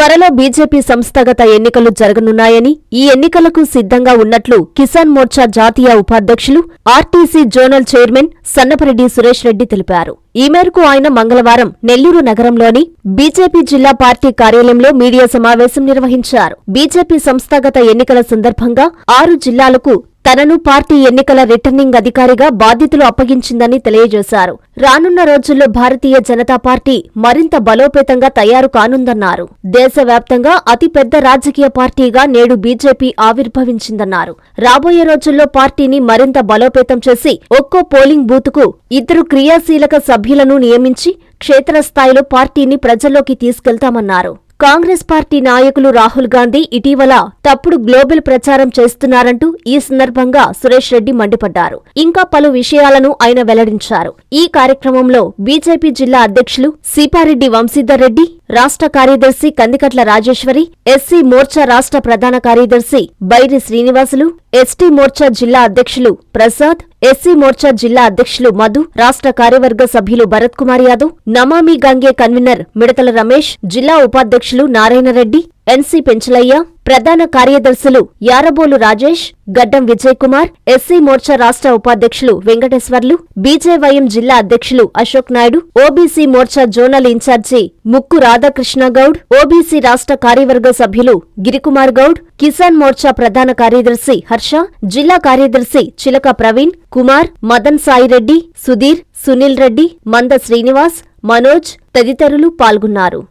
త్వరలో బీజేపీ సంస్థాగత ఎన్నికలు జరగనున్నాయని ఈ ఎన్నికలకు సిద్ధంగా ఉన్నట్లు కిసాన్ మోర్చా జాతీయ ఉపాధ్యక్షులు RTC zonal chairman Sannapareddy Suresh Reddy తెలిపారు. ఈ మేరకు ఆయన మంగళవారం నెల్లూరు నగరంలోని బీజేపీ జిల్లా పార్టీ కార్యాలయంలో మీడియా సమావేశం నిర్వహించారు. బీజేపీ సంస్థాగత ఎన్నికల సందర్భంగా ఆరు జిల్లాలకు తనను పార్టీ ఎన్నికల రిటర్నింగ్ అధికారిగా బాధ్యతలు అప్పగించిందని తెలియజేశారు. రానున్న రోజుల్లో భారతీయ జనతా పార్టీ మరింత బలోపేతంగా తయారు కానుందన్నారు. దేశవ్యాప్తంగా అతిపెద్ద రాజకీయ పార్టీగా నేడు బీజేపీ ఆవిర్భవించిందన్నారు. రాబోయే రోజుల్లో పార్టీని మరింత బలోపేతం చేసి ఒక్కో పోలింగ్ బూత్కు ఇద్దరు క్రియాశీలక సభ్యులను నియమించి క్షేత్రస్థాయిలో పార్టీని ప్రజల్లోకి తీసుకెళ్తామన్నారు. కాంగ్రెస్ పార్టీ నాయకులు రాహుల్ గాంధీ ఇటీవల తప్పుడు గ్లోబల్ ప్రచారం చేస్తున్నారంటూ ఈ సందర్భంగా సురేష్ రెడ్డి మండిపడ్డారు. ఇంకా పలు విషయాలను ఆయన వెల్లడించారు. ఈ కార్యక్రమంలో బీజేపీ జిల్లా అధ్యక్షులు సిపారెడ్డి వంశీధర్ రెడ్డి రాష్ట్ర కార్యదర్శి కందికట్ల రాజేశ్వరి ఎస్సీ మోర్చా రాష్ట్ర ప్రధాన కార్యదర్శి బైరి శ్రీనివాసులు ఎస్టీ మోర్చా జిల్లా అధ్యక్షులు ప్రసాద్ ఎస్సీ మోర్చా జిల్లా అధ్యక్షులు మధు రాష్ట్ర కార్యవర్గ సభ్యులు భరత్ కుమార్ యాదవ్ నమామి గంగే కన్వీనర్ మిడతల రమేష్ జిల్లా ఉపాధ్యక్షులు నారాయణరెడ్డి ఎన్సీ పెంచలయ్య ప్రధాన కార్యదర్శులు యారబోలు రాజేష్ గడ్డం విజయ్ కుమార్ ఎస్సీ మోర్చా రాష్ట్ర ఉపాధ్యక్షులు వెంకటేశ్వర్లు బీజేవైఎం జిల్లా అధ్యక్షులు Ashok Naidu OBC Morcha zonal incharge Mukku Radhakrishna Goud OBC రాష్ట్ర కార్యవర్గ సభ్యులు గిరికుమార్ గౌడ్ కిసాన్ మోర్చా ప్రధాన కార్యదర్శి హర్ష జిల్లా కార్యదర్శి చిలక ప్రవీణ్ కుమార్ మదన్ సాయిరెడ్డి సుధీర్ సునీల్ రెడ్డి మంద శ్రీనివాస్ మనోజ్ తదితరులు పాల్గొన్నారు.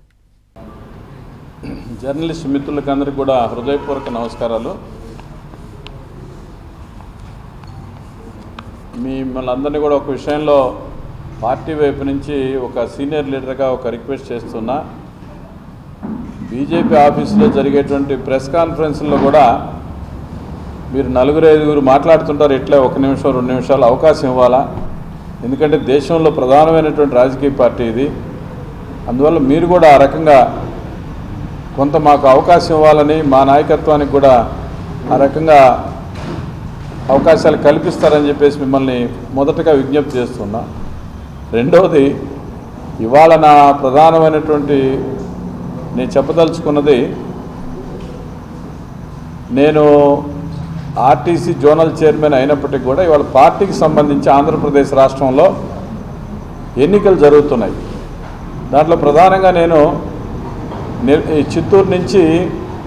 జర్నలిస్ట్ మిత్రులకందరికీ కూడా హృదయపూర్వక నమస్కారాలు. మిమ్మల్ని అందరినీ కూడా ఒక విషయంలో పార్టీ వైపు నుంచి ఒక సీనియర్ లీడర్గా ఒక రిక్వెస్ట్ చేస్తున్నా. బీజేపీ ఆఫీసులో జరిగేటువంటి ప్రెస్ కాన్ఫరెన్స్లో కూడా మీరు నలుగురు ఐదుగురు మాట్లాడుతుంటారు. ఎట్లా ఒక నిమిషం రెండు నిమిషాలు అవకాశం ఇవ్వాలా? ఎందుకంటే దేశంలో ప్రధానమైనటువంటి రాజకీయ పార్టీ ఇది. అందువల్ల మీరు కూడా ఆ రకంగా కొంత మాకు అవకాశం ఇవ్వాలని మా నాయకత్వానికి కూడా ఆ రకంగా అవకాశాలు కల్పిస్తారని చెప్పేసి మిమ్మల్ని మొదటగా విజ్ఞప్తి చేస్తున్నా. రెండవది ఇవాళ నా ప్రధానమైనటువంటి నేను చెప్పదలుచుకున్నది నేను ఆర్టీసీ జోనల్ చైర్మన్ అయినప్పటికీ కూడా ఇవాళ పార్టీకి సంబంధించి ఆంధ్రప్రదేశ్ రాష్ట్రంలో ఎన్నికలు జరుగుతున్నాయి. దాంట్లో ప్రధానంగా నేను చిత్తూరు నుంచి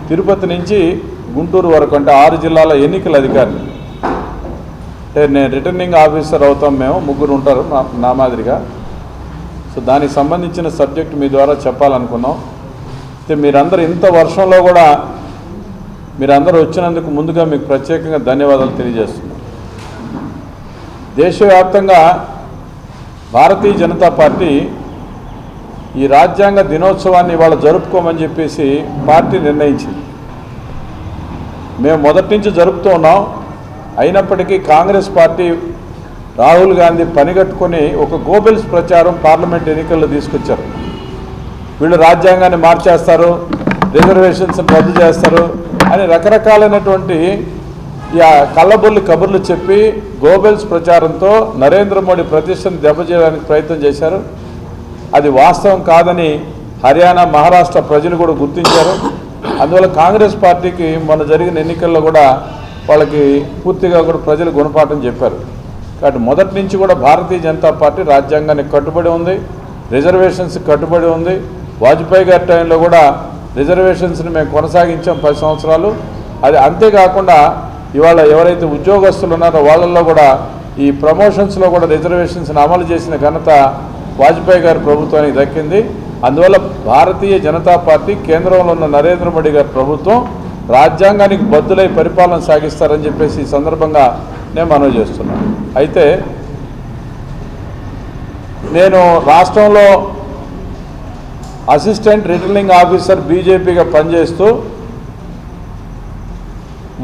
తిరుపతి నుంచి గుంటూరు వరకు అంటే ఆరు జిల్లాల ఎన్నికల అధికారి అంటే నేను రిటర్నింగ్ ఆఫీసర్ అవుతాం మేము ముగ్గురు ఉంటారు నా మాదిరిగా. సో దానికి సంబంధించిన సబ్జెక్ట్ మీ ద్వారా చెప్పాలనుకున్నాం. అయితే మీరందరూ ఇంత వర్షంలో కూడా మీరందరూ వచ్చినందుకు ముందుగా మీకు ప్రత్యేకంగా ధన్యవాదాలు తెలియజేస్తున్నాం. దేశవ్యాప్తంగా భారతీయ జనతా పార్టీ ఈ రాజ్యాంగ దినోత్సవాన్ని ఇవాళ జరుపుకోమని చెప్పేసి పార్టీ నిర్ణయించింది. మేము మొదటి నుంచి జరుపుతూ ఉన్నాం. అయినప్పటికీ కాంగ్రెస్ పార్టీ రాహుల్ గాంధీ పనిగట్టుకొని ఒక గోబెల్స్ ప్రచారం పార్లమెంట్ ఎన్నికల్లో తీసుకొచ్చారు. వీళ్ళు రాజ్యాంగాన్ని మార్చేస్తారు రిజర్వేషన్స్ రద్దు చేస్తారు అని రకరకాలైనటువంటి కళ్ళబొల్లి కబుర్లు చెప్పి గోబెల్స్ ప్రచారంతో నరేంద్ర మోడీ ప్రతిష్టను దెబ్బచేయడానికి ప్రయత్నం చేశారు. అది వాస్తవం కాదని హర్యానా మహారాష్ట్ర ప్రజలు కూడా గుర్తించారు. అందువల్ల కాంగ్రెస్ పార్టీకి మొన్న జరిగిన ఎన్నికల్లో కూడా వాళ్ళకి పూర్తిగా కూడా ప్రజలు గుణపాఠం చెప్పారు. కాబట్టి మొదటి నుంచి కూడా భారతీయ జనతా పార్టీ రాజ్యాంగానికి కట్టుబడి ఉంది రిజర్వేషన్స్ కట్టుబడి ఉంది. వాజ్పేయి గారి టైంలో కూడా రిజర్వేషన్స్ని మేము కొనసాగించాం పది సంవత్సరాలు. అది అంతేకాకుండా ఇవాళ ఎవరైతే ఉద్యోగస్తులు ఉన్నారో వాళ్ళల్లో కూడా ఈ ప్రమోషన్స్లో కూడా రిజర్వేషన్స్ని అమలు చేసిన ఘనత వాజ్పేయి గారి ప్రభుత్వానికి దక్కింది. అందువల్ల భారతీయ జనతా పార్టీ కేంద్రంలో ఉన్న నరేంద్ర మోడీ గారి ప్రభుత్వం రాజ్యాంగానికి బద్దులై పరిపాలన సాగిస్తారని చెప్పేసి ఈ సందర్భంగా నేను మనవి చేస్తున్నాను అయితే నేను రాష్ట్రంలో అసిస్టెంట్ రిటర్నింగ్ ఆఫీసర్ బీజేపీగా పనిచేస్తూ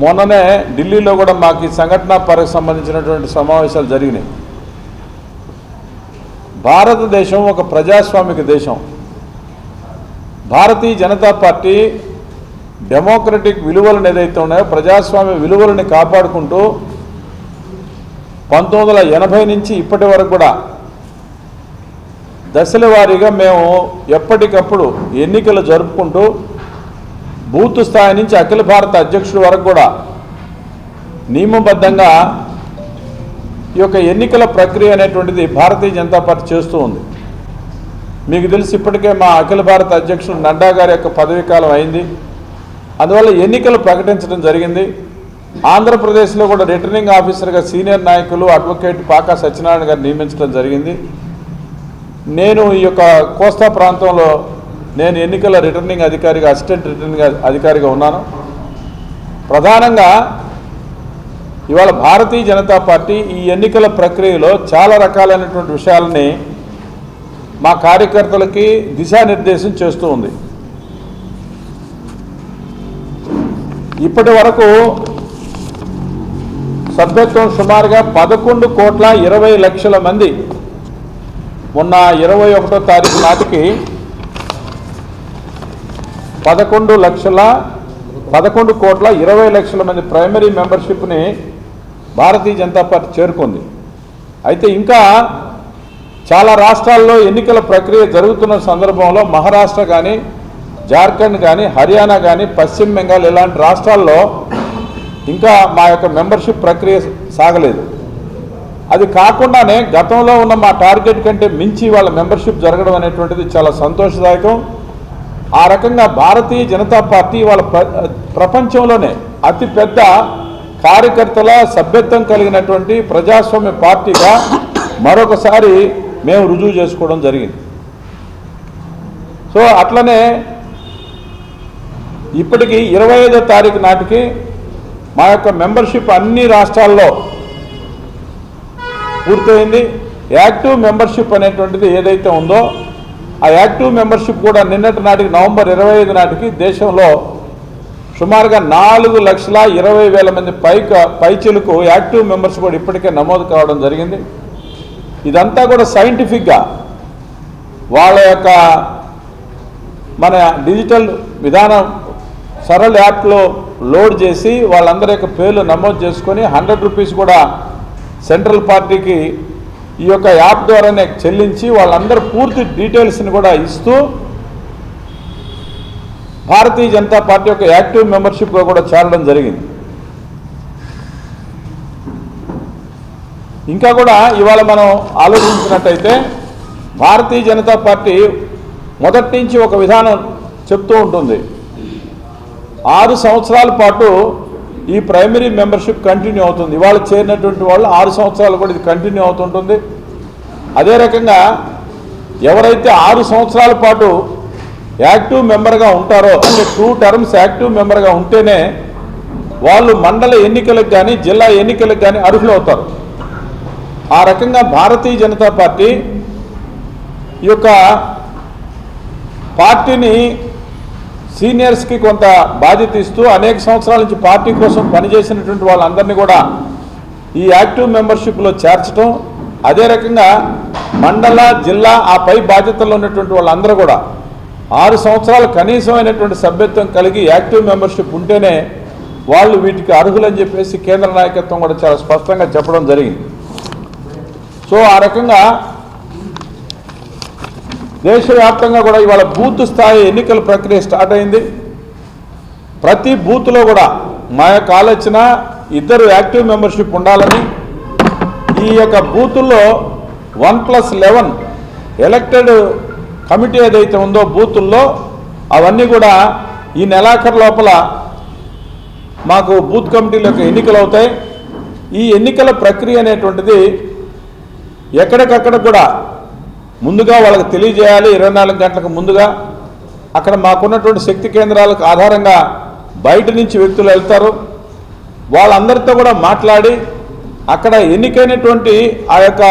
మొన్ననే ఢిల్లీలో కూడా మాకు ఈ సంఘటన పరకు సంబంధించినటువంటి సమావేశాలు జరిగినాయి. భారతదేశం ఒక ప్రజాస్వామిక దేశం. భారతీయ జనతా పార్టీ డెమోక్రటిక్ విలువలను ఏదైతే ఉన్నాయో ప్రజాస్వామ్య విలువలని కాపాడుకుంటూ పంతొమ్మిది ఎనభై నుంచి ఇప్పటి వరకు కూడా దశల వారీగా మేము ఎప్పటికప్పుడు ఎన్నికలు జరుపుకుంటూ బూత్ స్థాయి నుంచి అఖిల భారత అధ్యక్షుడి వరకు కూడా నియమబద్ధంగా ఈ యొక్క ఎన్నికల ప్రక్రియ అనేటువంటిది భారతీయ జనతా పార్టీ చేస్తూ ఉంది. మీకు తెలిసి ఇప్పటికే మా అఖిల భారత అధ్యక్షుడు నడ్డా గారి యొక్క పదవీ కాలం అయింది. అందువల్ల ఎన్నికలు ప్రకటించడం జరిగింది. ఆంధ్రప్రదేశ్లో కూడా రిటర్నింగ్ ఆఫీసర్గా సీనియర్ నాయకులు అడ్వకేట్ పాకా సత్యనారాయణ గారు నియమించడం జరిగింది. నేను ఈ యొక్క కోస్తా ప్రాంతంలో నేను ఎన్నికల రిటర్నింగ్ అధికారిగా అసిస్టెంట్ రిటర్నింగ్ అధికారిగా ఉన్నాను. ప్రధానంగా ఇవాళ భారతీయ జనతా పార్టీ ఈ ఎన్నికల ప్రక్రియలో చాలా రకాలైనటువంటి విషయాలని మా కార్యకర్తలకి దిశానిర్దేశం చేస్తూ ఉంది. ఇప్పటి వరకు సభ్యత్వం సుమారుగా పదకొండు కోట్ల ఇరవై లక్షల మంది మొన్న ఇరవై ఒకటో తారీఖు నాటికి పదకొండు లక్షల పదకొండు కోట్ల ఇరవై లక్షల మంది ప్రైమరీ మెంబర్షిప్ని భారతీయ జనతా పార్టీ చేరుకుంది. అయితే ఇంకా చాలా రాష్ట్రాల్లో ఎన్నికల ప్రక్రియ జరుగుతున్న సందర్భంలో మహారాష్ట్ర కానీ జార్ఖండ్ కానీ హర్యానా కానీ పశ్చిమ బెంగాల్ ఇలాంటి రాష్ట్రాల్లో ఇంకా మా యొక్క మెంబర్షిప్ ప్రక్రియ సాగలేదు. అది కాకుండానే గతంలో ఉన్న మా టార్గెట్ కంటే మించి వాళ్ళ మెంబర్షిప్ జరగడం అనేటువంటిది చాలా సంతోషదాయకం. ఆ రకంగా భారతీయ జనతా పార్టీ వాళ్ళ ప్ర- ప్రపంచంలోనే అతిపెద్ద కార్యకర్తల సభ్యత్వం కలిగినటువంటి ప్రజాస్వామ్య పార్టీగా మరొకసారి మేము రుజువు చేసుకోవడం జరిగింది. సో అట్లనే ఇప్పటికీ ఇరవై ఐదో తారీఖు నాటికి మా యొక్క మెంబర్షిప్ అన్ని రాష్ట్రాల్లో పూర్తయింది. యాక్టివ్ మెంబర్షిప్ అనేటువంటిది ఏదైతే ఉందో ఆ యాక్టివ్ మెంబర్షిప్ కూడా నిన్నటి నాటికి నవంబర్ ఇరవై ఐదు నాటికి దేశంలో సుమారుగా నాలుగు లక్షల ఇరవై వేల మంది పైక పైచిలకు యాక్టివ్ మెంబర్స్ కూడా ఇప్పటికే నమోదు కావడం జరిగింది. ఇదంతా కూడా సైంటిఫిక్గా వాళ్ళ యొక్క మన డిజిటల్ విధానం సరళ యాప్లో లోడ్ చేసి వాళ్ళందరి యొక్క పేర్లు నమోదు చేసుకొని హండ్రెడ్ రూపీస్ కూడా సెంట్రల్ పార్టీకి ఈ యొక్క యాప్ ద్వారానే చెల్లించి వాళ్ళందరూ పూర్తి డీటెయిల్స్ని కూడా ఇస్తూ భారతీయ జనతా పార్టీ యొక్క యాక్టివ్ మెంబర్షిప్గా కూడా చేరడం జరిగింది. ఇంకా కూడా ఇవాళ మనం ఆలోచించినట్టయితే భారతీయ జనతా పార్టీ మొదటి నుంచి ఒక విధానం చెప్తూ ఉంటుంది. ఆరు సంవత్సరాల పాటు ఈ ప్రైమరీ మెంబర్షిప్ కంటిన్యూ అవుతుంది. ఇవాళ చేరినటువంటి వాళ్ళు ఆరు సంవత్సరాలు కూడా ఇది కంటిన్యూ అవుతుంటుంది. అదే రకంగా ఎవరైతే ఆరు సంవత్సరాల పాటు యాక్టివ్ మెంబర్గా ఉంటారో అంటే టూ టర్మ్స్ యాక్టివ్ మెంబర్గా ఉంటేనే వాళ్ళు మండల ఎన్నికలకు కానీ జిల్లా ఎన్నికలకు కానీ అర్హులు అవుతారు. ఆ రకంగా భారతీయ జనతా పార్టీ ఈ యొక్క పార్టీని సీనియర్స్కి కొంత బాధ్యత ఇస్తూ అనేక సంవత్సరాల నుంచి పార్టీ కోసం పనిచేసినటువంటి వాళ్ళందరినీ కూడా ఈ యాక్టివ్ మెంబర్షిప్లో చేర్చడం అదే రకంగా మండల జిల్లా ఆ పై బాధ్యతల్లో ఉన్నటువంటి వాళ్ళందరూ కూడా ఆరు సంవత్సరాలు కనీసమైనటువంటి సభ్యత్వం కలిగి యాక్టివ్ మెంబర్షిప్ ఉంటేనే వాళ్ళు వీటికి అర్హులని చెప్పేసి కేంద్ర నాయకత్వం కూడా చాలా స్పష్టంగా చెప్పడం జరిగింది. సో ఆ రకంగా దేశవ్యాప్తంగా కూడా ఇవాళ బూత్ స్థాయి ఎన్నికల ప్రక్రియ స్టార్ట్ అయింది. ప్రతి బూత్లో కూడా మా యొక్క ఆలోచన ఇద్దరు యాక్టివ్ మెంబర్షిప్ ఉండాలని. ఈ యొక్క బూతుల్లో one plus eleven elected committee ఏదైతే ఉందో బూతుల్లో అవన్నీ కూడా ఈ నెలాఖరు లోపల మాకు బూత్ కమిటీల యొక్క ఎన్నికలు అవుతాయి ఈ ఎన్నికల ప్రక్రియ అనేటువంటిది ఎక్కడికక్కడ కూడా ముందుగా వాళ్ళకి తెలియజేయాలి. ఇరవై నాలుగు గంటలకు ముందుగా అక్కడ మాకున్నటువంటి శక్తి కేంద్రాలకు ఆధారంగా బయట నుంచి వ్యక్తులు వెళ్తారు. వాళ్ళందరితో కూడా మాట్లాడి అక్కడ ఎన్నికైనటువంటి ఆ యొక్క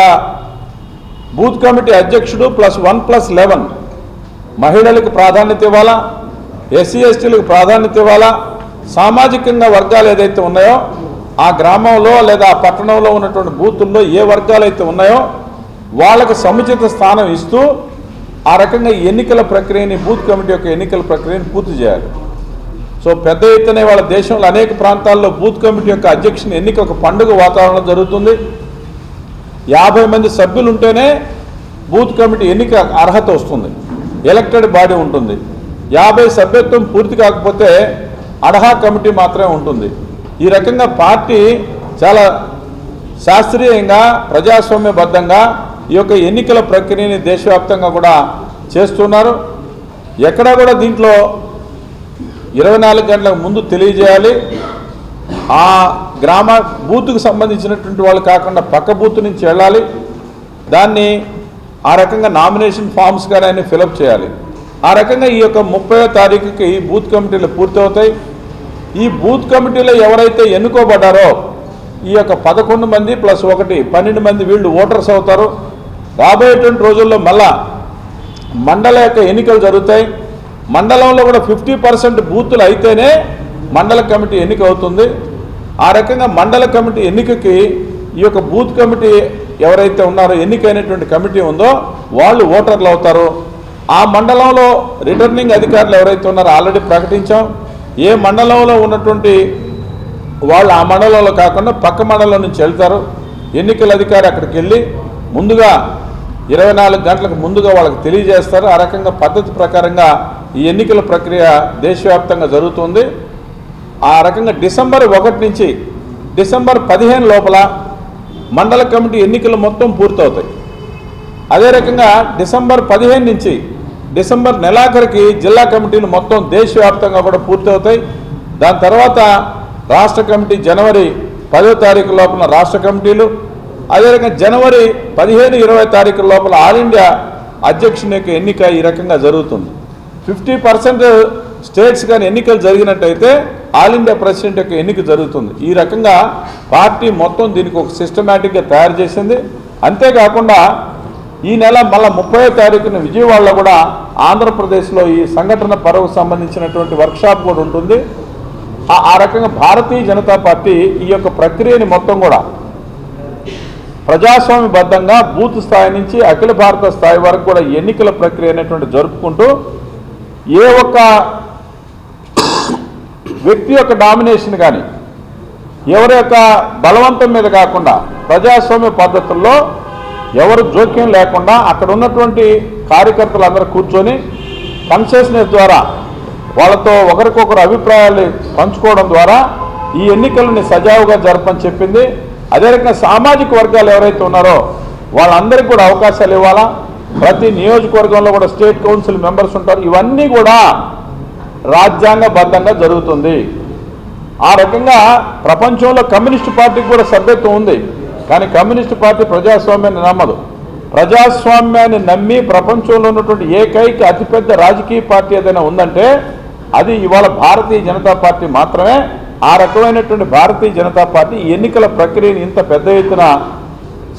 బూత్ కమిటీ అధ్యక్షుడు ప్లస్ వన్ ప్లస్ లెవెన్. మహిళలకు ప్రాధాన్యత ఇవ్వాలా? ఎస్సీ ఎస్టీలకు ప్రాధాన్యత ఇవ్వాలా? సామాజికంగా వర్గాలు ఏదైతే ఉన్నాయో ఆ గ్రామంలో లేదా ఆ పట్టణంలో ఉన్నటువంటి బూతుల్లో ఏ వర్గాలు అయితే ఉన్నాయో వాళ్ళకు సముచిత స్థానం ఇస్తూ ఆ రకంగా ఎన్నికల ప్రక్రియని బూత్ కమిటీ యొక్క ఎన్నికల ప్రక్రియని పూర్తి చేయాలి. సో పెద్ద ఎత్తున వాళ్ళ దేశంలో అనేక ప్రాంతాల్లో బూత్ కమిటీ యొక్క అధ్యక్షుని ఎన్నిక ఒక పండుగ వాతావరణం జరుగుతుంది. యాభై మంది సభ్యులు ఉంటేనే బూత్ కమిటీ ఎన్నిక అర్హత వస్తుంది. ఎలక్టెడ్ బాడీ ఉంటుంది. యాభై సభ్యత్వం పూర్తి కాకపోతే అడహా కమిటీ మాత్రమే ఉంటుంది. ఈ రకంగా పార్టీ చాలా శాస్త్రీయంగా ప్రజాస్వామ్యబద్ధంగా ఈ యొక్క ఎన్నికల ప్రక్రియని దేశవ్యాప్తంగా కూడా చేస్తున్నారు. ఎక్కడా కూడా దీంట్లో ఇరవై నాలుగు గంటల ముందు తెలియజేయాలి. ఆ గ్రామ బూత్కు సంబంధించినటువంటి వాళ్ళు కాకుండా పక్క బూత్ నుంచి వెళ్ళాలి. దాన్ని ఆ రకంగా నామినేషన్ ఫామ్స్ కానీ ఆయన ఫిలప్ చేయాలి. ఆ రకంగా ఈ యొక్క ముప్పై తారీఖుకి బూత్ కమిటీలు పూర్తవుతాయి. ఈ బూత్ కమిటీలో ఎవరైతే ఎన్నుకోబడ్డారో ఈ యొక్క పదకొండు మంది ప్లస్ ఒకటి పన్నెండు మంది వీళ్ళు ఓటర్స్ అవుతారు. రాబోయేటువంటి రోజుల్లో మళ్ళా మండల యొక్క ఎన్నికలు జరుగుతాయి. మండలంలో కూడా ఫిఫ్టీ పర్సెంట్ బూతులు అయితేనే మండల కమిటీ ఎన్నిక అవుతుంది. ఆ రకంగా మండల కమిటీ ఎన్నికకి ఈ యొక్క బూత్ కమిటీ ఎవరైతే ఉన్నారో ఎన్నికైనటువంటి కమిటీ ఉందో వాళ్ళు ఓటర్లు అవుతారు. ఆ మండలంలో రిటర్నింగ్ అధికారులు ఎవరైతే ఉన్నారో ఆల్రెడీ ప్రకటించాం. ఏ మండలంలో ఉన్నటువంటి వాళ్ళు ఆ మండలంలో కాకుండా పక్క మండలం నుంచి వెళ్తారు. ఎన్నికల అధికారి అక్కడికి వెళ్ళి ముందుగా ఇరవై నాలుగు గంటలకు ముందుగా వాళ్ళకి తెలియజేస్తారు. ఆ రకంగా పద్ధతి ప్రకారంగా ఈ ఎన్నికల ప్రక్రియ దేశవ్యాప్తంగా జరుగుతుంది. ఆ రకంగా డిసెంబర్ ఒకటి నుంచి డిసెంబర్ పదిహేను లోపల మండల కమిటీ ఎన్నికలు మొత్తం పూర్తవుతాయి. అదే రకంగా డిసెంబర్ పదిహేను నుంచి డిసెంబర్ నెలాఖరికి జిల్లా కమిటీలు మొత్తం దేశవ్యాప్తంగా కూడా పూర్తవుతాయి. దాని తర్వాత రాష్ట్ర కమిటీ జనవరి పదో తారీఖు లోపల రాష్ట్ర కమిటీలు అదే జనవరి పదిహేను ఇరవై తారీఖు లోపల ఆల్ ఇండియా అధ్యక్షుని యొక్క ఎన్నిక ఈ రకంగా జరుగుతుంది. ఫిఫ్టీ పర్సెంట్ స్టేట్స్ కానీ ఎన్నికలు జరిగినట్టయితే ఆల్ ఇండియా ప్రెసిడెంట్ యొక్క ఎన్నిక జరుగుతుంది. ఈ రకంగా పార్టీ మొత్తం దీనికి ఒక సిస్టమేటిక్గా తయారు చేసింది. అంతేకాకుండా ఈ నెల మళ్ళా ముప్పై తారీఖున విజయవాడలో కూడా ఆంధ్రప్రదేశ్లో ఈ సంఘటన పర్వకు సంబంధించినటువంటి వర్క్షాప్ కూడా ఉంటుంది. ఆ- రకంగా భారతీయ జనతా పార్టీ ఈ యొక్క ప్రక్రియని మొత్తం కూడా ప్రజాస్వామ్యబద్ధంగా బూత్ స్థాయి నుంచి అఖిల భారత స్థాయి వరకు కూడా ఈ ఎన్నికల ప్రక్రియ అనేటువంటి జరుపుకుంటూ ఏ ఒక్క వ్యక్తి యొక్క డామినేషన్ కానీ ఎవరి యొక్క బలవంతం మీద కాకుండా ప్రజాస్వామ్య పద్ధతుల్లో ఎవరు జోక్యం లేకుండా అక్కడ ఉన్నటువంటి కార్యకర్తలు అందరూ కూర్చొని కన్సెషనెస్ ద్వారా వాళ్ళతో ఒకరికొకరు అభిప్రాయాలు పంచుకోవడం ద్వారా ఈ ఎన్నికలని సజావుగా జరపని చెప్పింది. అదే రకంగా సామాజిక వర్గాలు ఎవరైతే ఉన్నారో వాళ్ళందరికీ కూడా అవకాశాలు ఇవ్వాలా? ప్రతి నియోజకవర్గంలో కూడా స్టేట్ కౌన్సిల్ మెంబర్స్ ఉంటారు. ఇవన్నీ కూడా రాజ్యాంగబద్ధంగా జరుగుతుంది. ఆ రకంగా ప్రపంచంలో కమ్యూనిస్ట్ పార్టీకి కూడా సభ్యత్వం ఉంది. కానీ కమ్యూనిస్ట్ పార్టీ ప్రజాస్వామ్యాన్ని నమ్మదు. ప్రజాస్వామ్యాన్ని నమ్మి ప్రపంచంలో ఉన్నటువంటి ఏకైక అతిపెద్ద రాజకీయ పార్టీ ఏదైనా ఉందంటే అది ఇవాళ భారతీయ జనతా పార్టీ మాత్రమే. ఆ రకమైనటువంటి భారతీయ జనతా పార్టీ ఎన్నికల ప్రక్రియని ఇంత పెద్ద ఎత్తున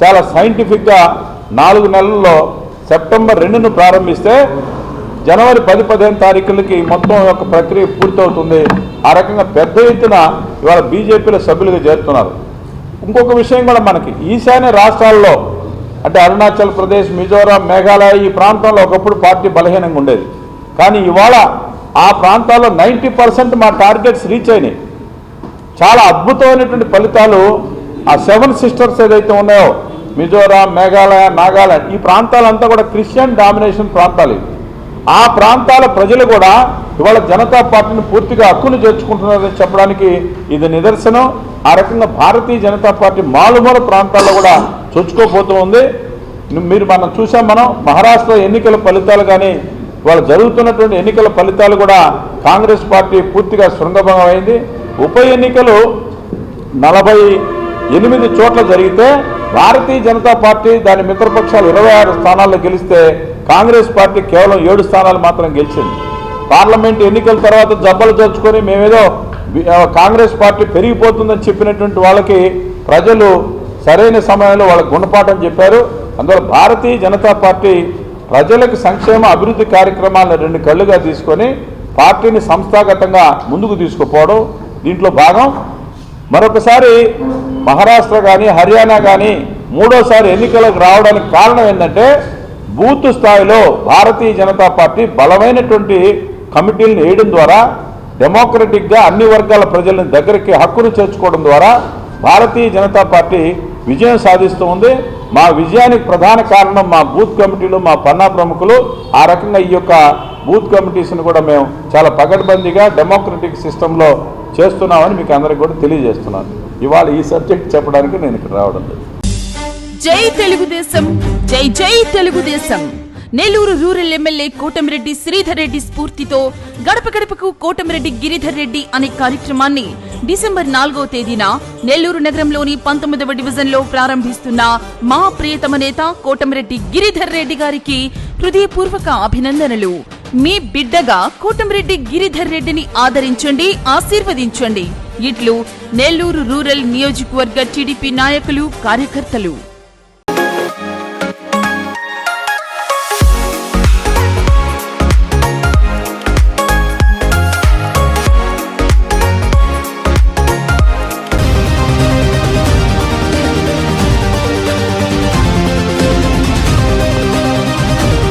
చాలా సైంటిఫిక్గా నాలుగు నెలల్లో సెప్టెంబర్ రెండును ప్రారంభిస్తే జనవరి పది పదిహేను తారీఖులకి మొత్తం యొక్క ప్రక్రియ పూర్తవుతుంది. ఆ రకంగా పెద్ద ఎత్తున ఇవాళ బీజేపీలో సభ్యులుగా చేరుతున్నారు. ఇంకొక విషయం కూడా మనకి ఈశాన్య రాష్ట్రాల్లో అంటే అరుణాచల్ ప్రదేశ్ మిజోరాం మేఘాలయ ఈ ప్రాంతంలో ఒకప్పుడు పార్టీ బలహీనంగా ఉండేది. కానీ ఇవాళ ఆ ప్రాంతాల్లో నైంటీ పర్సెంట్ మా టార్గెట్స్ రీచ్ అయినాయి. చాలా అద్భుతమైనటువంటి ఫలితాలు ఆ సెవెన్ సిస్టర్స్ ఏదైతే ఉన్నాయో మిజోరాం మేఘాలయ నాగాలాండ్ ఈ ప్రాంతాలంతా కూడా క్రిస్టియన్ డామినేషన్ ప్రాంతాలు ఇవి. ఆ ప్రాంతాల ప్రజలు కూడా ఇవాళ జనతా పార్టీని పూర్తిగా హక్కును చేర్చుకుంటున్నారని చెప్పడానికి ఇది నిదర్శనం. ఆ రకంగా భారతీయ జనతా పార్టీ మాలుమూల ప్రాంతాల్లో కూడా చొచ్చుకోపోతూ ఉంది. మీరు మనం చూసాం మనం మహారాష్ట్ర ఎన్నికల ఫలితాలు కానీ వాళ్ళు జరుగుతున్నటువంటి ఎన్నికల ఫలితాలు కూడా కాంగ్రెస్ పార్టీ పూర్తిగా శృంగభంగమైంది అయింది ఉప ఎన్నికలు నలభై ఎనిమిది చోట్ల జరిగితే భారతీయ జనతా పార్టీ దాని మిత్రపక్షాలు ఇరవై ఆరు స్థానాల్లో గెలిస్తే కాంగ్రెస్ పార్టీ కేవలం ఏడు స్థానాలు మాత్రం గెలిచింది. పార్లమెంట్ ఎన్నికల తర్వాత జబ్బలు తెచ్చుకొని మేమేదో కాంగ్రెస్ పార్టీ పెరిగిపోతుందని చెప్పినటువంటి వాళ్ళకి ప్రజలు సరైన సమయంలో వాళ్ళకి గుణపాఠం చెప్పారు. అందువల్ల భారతీయ జనతా పార్టీ ప్రజలకు సంక్షేమ అభివృద్ధి కార్యక్రమాలను రెండు కళ్ళుగా తీసుకొని పార్టీని సంస్థాగతంగా ముందుకు తీసుకుపోవడం దీంట్లో భాగం. మరొకసారి మహారాష్ట్ర కానీ హర్యానా కానీ మూడోసారి ఎన్నికలకు రావడానికి కారణం ఏంటంటే బూత్ స్థాయిలో భారతీయ జనతా పార్టీ బలమైనటువంటి కమిటీలను వేయడం ద్వారా డెమోక్రటిక్గా అన్ని వర్గాల ప్రజలను దగ్గరికి హక్కును చేర్చుకోవడం ద్వారా భారతీయ జనతా పార్టీ విజయం సాధిస్తూ ఉంది. మా విజయానికి ప్రధాన కారణం మా బూత్ కమిటీలు మా పన్నా ప్రముఖులు. ఆ రకంగా ఈ యొక్క బూత్ కమిటీస్ని కూడా మేము చాలా పగడ్బందీగా డెమోక్రటిక్ సిస్టంలో చేస్తున్నామని మీకు అందరికి కూడా తెలియజేస్తున్నాను. ఇవాళ ఈ సబ్జెక్ట్ చెప్పడానికి నేను ఇక్కడ రావడం లేదు. జై తెలుగుదేశం జై జై తెలుగుదేశం. నెల్లూరు రూరల్ ఎమ్మెల్యే కోటమిరెడ్డి శ్రీధర్ రెడ్డి స్ఫూర్తితో గడప గడపకు కోటమిరెడ్డి గిరిధర్ రెడ్డి అనే కార్యక్రమాన్ని డిసెంబర్ నాలుగో తేదీన నెల్లూరు నగరంలోని పంతొమ్మిదవ డివిజన్లో ప్రారంభిస్తున్న మా ప్రియతమ నేత కోటమిరెడ్డి గిరిధర్ రెడ్డి గారికి హృదయపూర్వక అభినందనలు. మీ బిడ్డగా కోటంరెడ్డి గిరిధర్ రెడ్డిని ఆదరించండి ఆశీర్వదించండి. ఇట్లు నెల్లూరు రూరల్ నియోజకవర్గ టీడీపీ నాయకులు కార్యకర్తలు.